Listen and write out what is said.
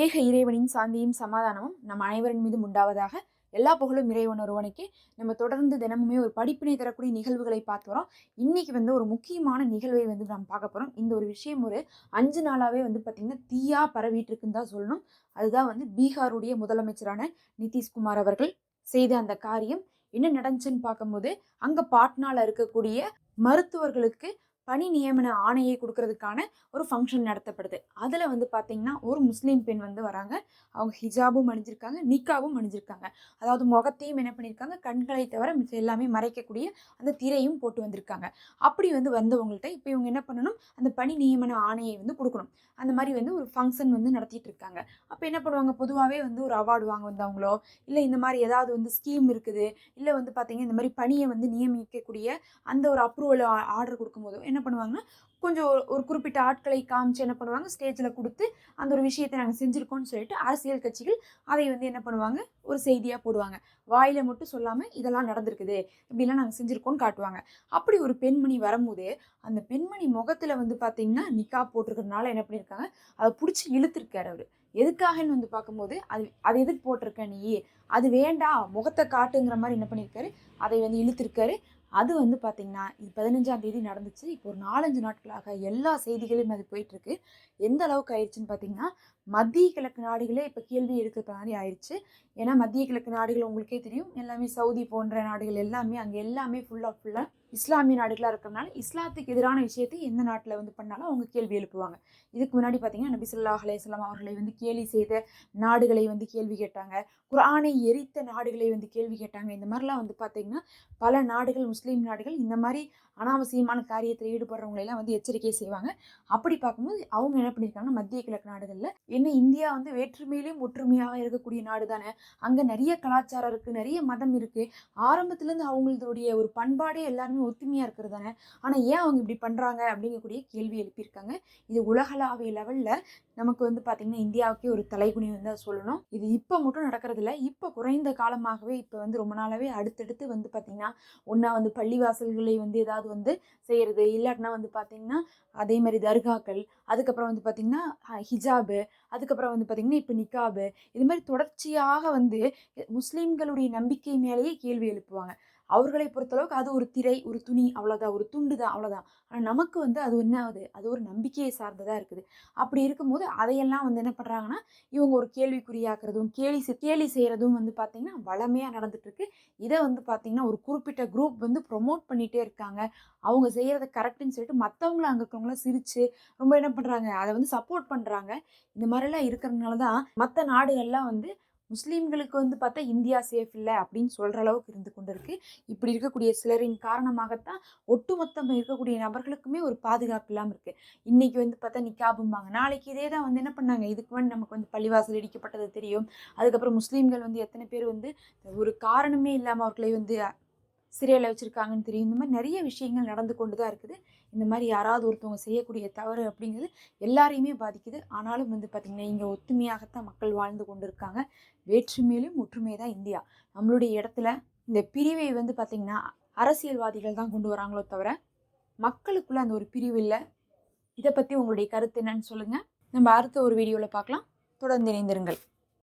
ஏக இறைவனின் சாந்தியும் சமாதானமும் நம் அனைவரின் மீதும் உண்டாவதாக எல்லா புகழும் இறைவன் ஒருவனைக்கு. நம்ம தொடர்ந்து தினமுமே ஒரு படிப்பினை தரக்கூடிய நிகழ்வுகளை பார்த்து வரோம் இன்றைக்கி வந்து ஒரு முக்கியமான நிகழ்வை வந்து நம்ம பார்க்க போகிறோம் இந்த ஒரு விஷயம் ஒரு அஞ்சு நாளாகவே வந்து பார்த்திங்கன்னா தீயாக பரவிட்டு இருக்குன்னு தான் சொல்லணும். அதுதான் வந்து பீகாருடைய முதலமைச்சரான நிதிஷ்குமார் அவர்கள் செய்த அந்த காரியம். என்ன நடந்துச்சுன்னு பார்க்கும்போது அங்கே பாட்னாவில் இருக்கக்கூடிய மருத்துவர்களுக்கு பணி நியமன ஆணையை கொடுக்கறதுக்கான ஒரு ஃபங்க்ஷன் நடத்தப்படுது. அதில் வந்து பார்த்திங்கன்னா ஒரு முஸ்லீம் பெண் வந்து வராங்க. அவங்க ஹிஜாபும் அணிஞ்சிருக்காங்க நிக்காவும் அணிஞ்சிருக்காங்க. அதாவது முகத்தையும் என்ன பண்ணியிருக்காங்க கண்களை தவிர மிச்சம் எல்லாமே மறைக்கக்கூடிய அந்த திரையும் போட்டு வந்திருக்காங்க. அப்படி வந்து வந்தவங்கள்ட்ட இப்போ இவங்க என்ன பண்ணணும்? அந்த பணி நியமன ஆணையை வந்து கொடுக்கணும். அந்த மாதிரி வந்து ஒரு ஃபங்க்ஷன் வந்து நடத்திட்டு இருக்காங்க. அப்போ என்ன பண்ணுவாங்க? பொதுவாகவே வந்து ஒரு அவார்டு வாங்க வந்தவங்களோ இல்லை இந்த மாதிரி ஏதாவது வந்து ஸ்கீம் இருக்குது இல்லை வந்து பார்த்திங்கன்னா இந்த மாதிரி பணியை வந்து நியமிக்கக்கூடிய அந்த ஒரு அப்ரூவல் ஆர்டர் கொடுக்கும்போதோ என்ன பண்ணுவாங்கன்னா கொஞ்சம் ஒரு- குறிப்பிட்ட ஆட்களை காமிச்சு என்ன பண்ணுவாங்க ஸ்டேஜில் கொடுத்து அந்த ஒரு விஷயத்தை நாங்கள் செஞ்சுருக்கோம்னு சொல்லிட்டு அரசியல் கட்சிகள் அதை வந்து என்ன பண்ணுவாங்க ஒரு செய்தியாக போடுவாங்க. வாயில் மட்டும் சொல்லாமல் இதெல்லாம் நடந்திருக்குது இப்படிலாம் நாங்கள் செஞ்சுருக்கோம்னு காட்டுவாங்க. அப்படி ஒரு பெண்மணி வரும்போது அந்த பெண்மணி முகத்தில் வந்து பார்த்திங்கன்னா நிக்கா போட்டிருக்கிறதுனால என்ன பண்ணியிருக்காங்க அதை பிடிச்சி இழுத்துருக்காரு அவர். எதுக்காகன்னு வந்து பார்க்கும்போது அது அது எதுக்கு போட்டிருக்க நீ? அது வேண்டாம் முகத்தை காட்டுங்கிற மாதிரி என்ன பண்ணியிருக்காரு அதை வந்து இழுத்துருக்காரு. அது வந்து பார்த்திங்கன்னா இது பதினஞ்சாம் தேதி நடந்துச்சு. இப்போ ஒரு நாலஞ்சு நாட்களாக எல்லா செய்திகளையும் அது போயிட்டுருக்கு. எந்த அளவுக்கு ஆயிடுச்சுன்னு பார்த்தீங்கன்னா மத்திய கிழக்கு நாடுகளே இப்போ கேள்வி எடுக்கிற மாதிரி ஆயிடுச்சு. ஏன்னா மத்திய கிழக்கு நாடுகள் உங்களுக்கே தெரியும். எல்லாமே சவுதி போன்ற நாடுகள் எல்லாமே அங்கே எல்லாமே ஃபுல்லாக ஃபுல்லாக இஸ்லாமிய நாடுகளாக இருக்கிறனால இஸ்லாத்துக்கு எதிரான விஷயத்தை எந்த நாட்டில் வந்து பண்ணாலும் அவங்க கேள்வி எழுப்புவாங்க. இதுக்கு முன்னாடி பார்த்தீங்கன்னா நபி ஸல்லல்லாஹு அவர்களை வந்து கேலி செய்த நாடுகளை வந்து கேள்வி கேட்டாங்க. குரானை எரித்த நாடுகளை வந்து கேள்வி கேட்டாங்க. இந்த மாதிரிலாம் வந்து பார்த்தீங்கன்னா பல நாடுகள் முஸ்லீம் நாடுகள் இந்த மாதிரி அனாவசியமான காரியத்தில் ஈடுபடுறவங்களெல்லாம் வந்து எச்சரிக்கை செய்வாங்க. அப்படி பார்க்கும்போது அவங்க என்ன பண்ணியிருக்காங்கன்னா மத்திய கிழக்கு நாடுகளில் என்ன இந்தியா வந்து வேற்றுமையிலும் ஒற்றுமையாக இருக்கக்கூடிய நாடு தானே? அங்கே நிறைய கலாச்சாரம் இருக்குது நிறைய மதம் இருக்குது ஆரம்பத்துலேருந்து அவங்களுடைய ஒரு பண்பாடே எல்லாருமே ஒத்துமையாக இருக்கிறது தானே ஆனால் ஏன் அவங்க இப்படி பண்ணுறாங்க அப்படிங்கக்கூடிய கேள்வி எழுப்பியிருக்காங்க. இது உலகளாவிய லெவலில் நமக்கு வந்து பார்த்திங்கன்னா இந்தியாவுக்கே ஒரு தலைகுனி வந்து அதை சொல்லணும். இது இப்போ மட்டும் நடக்கிறதில்ல. இப்போ குறைந்த காலமாகவே இப்போ வந்து ரொம்ப நாளாகவே அடுத்தடுத்து வந்து பார்த்திங்கன்னா ஒன்றா வந்து பள்ளிவாசல்களை வந்து ஏதாவது வந்து செய்கிறது இல்லாட்டினா வந்து பார்த்திங்கன்னா அதே மாதிரி தர்காக்கள் அதுக்கப்புறம் வந்து பார்த்திங்கன்னா ஹிஜாபு அதுக்கப்புறம் வந்து பார்த்திங்கன்னா இப்போ நிக்காபு இது மாதிரி தொடர்ச்சியாக வந்து முஸ்லீம்களுடைய நம்பிக்கை மேலேயே கேள்வி எழுப்புவாங்க. அவர்களை பொறுத்தளவுக்கு அது ஒரு திரை ஒரு துணி அவ்வளோதான் ஒரு துண்டு தான் அவ்வளோதான். ஆனால் நமக்கு வந்து அது என்ன ஆகுது? அது ஒரு நம்பிக்கையை சார்ந்ததாக இருக்குது. அப்படி இருக்கும்போது அதையெல்லாம் வந்து என்ன பண்ணுறாங்கன்னா இவங்க ஒரு கேள்விக்குறியாக்குறதும் கேலி கேலி செய்கிறதும் வந்து பார்த்திங்கன்னா வளமையாக நடந்துட்டுருக்கு. இதை வந்து பார்த்திங்கன்னா ஒரு குறிப்பிட்ட குரூப் வந்து ப்ரொமோட் பண்ணிகிட்டே இருக்காங்க. அவங்க செய்கிறத கரெக்டுன்னு சொல்லிட்டு மற்றவங்கள அங்கே இருக்கிறவங்களாம் சிரித்து ரொம்ப என்ன பண்ணுறாங்க அதை வந்து சப்போர்ட் பண்ணுறாங்க இந்த மாதிரிலாம் இருக்கிறதுனால தான் மற்ற நாடுகள்லாம் வந்து முஸ்லீம்களுக்கு வந்து பார்த்தா இந்தியா சேஃப் இல்லை அப்படின்னு சொல்கிற அளவுக்கு இருந்து கொண்டு இருக்கு இப்படி இருக்கக்கூடிய சிலரின் காரணமாகத்தான் ஒட்டுமொத்தம் இருக்கக்கூடிய நபர்களுக்குமே ஒரு பாதுகாப்பு இல்லாமல் இருக்குது இன்றைக்கி வந்து பார்த்தா நிக்காபும்பாங்க. நாளைக்கு இதே தான் வந்து என்ன பண்ணாங்க? இதுக்கு வந்து நமக்கு வந்து பள்ளிவாசல் இடிக்கப்பட்டது தெரியும். அதுக்கப்புறம் முஸ்லீம்கள் வந்து எத்தனை பேர் வந்து ஒரு காரணமே இல்லாமல் அவர்களை வந்து சிறையில் வச்சுருக்காங்கன்னு தெரியும். இந்த மாதிரி நிறைய விஷயங்கள் நடந்து கொண்டு தான் இருக்குது. இந்த மாதிரி யாராவது ஒருத்தவங்க செய்யக்கூடிய தவறு அப்படிங்கிறது எல்லாரையுமே பாதிக்குது. ஆனாலும் வந்து பார்த்திங்கன்னா இங்கே ஒத்துமையாகத்தான் மக்கள் வாழ்ந்து கொண்டு இருக்காங்க. வேற்றுமையிலும் ஒற்றுமை தான் இந்தியா. நம்மளுடைய இடத்துல இந்த பிரிவை வந்து பார்த்திங்கன்னா அரசியல்வாதிகள் தான் கொண்டு வராங்களோ தவிர மக்களுக்குள்ள அந்த ஒரு பிரிவு இல்லை. இதை பற்றி உங்களுடைய கருத்து என்னன்னு சொல்லுங்கள் நம்ம அடுத்த ஒரு வீடியோவில் பார்க்கலாம். தொடர்ந்து இணைந்திருங்கள்.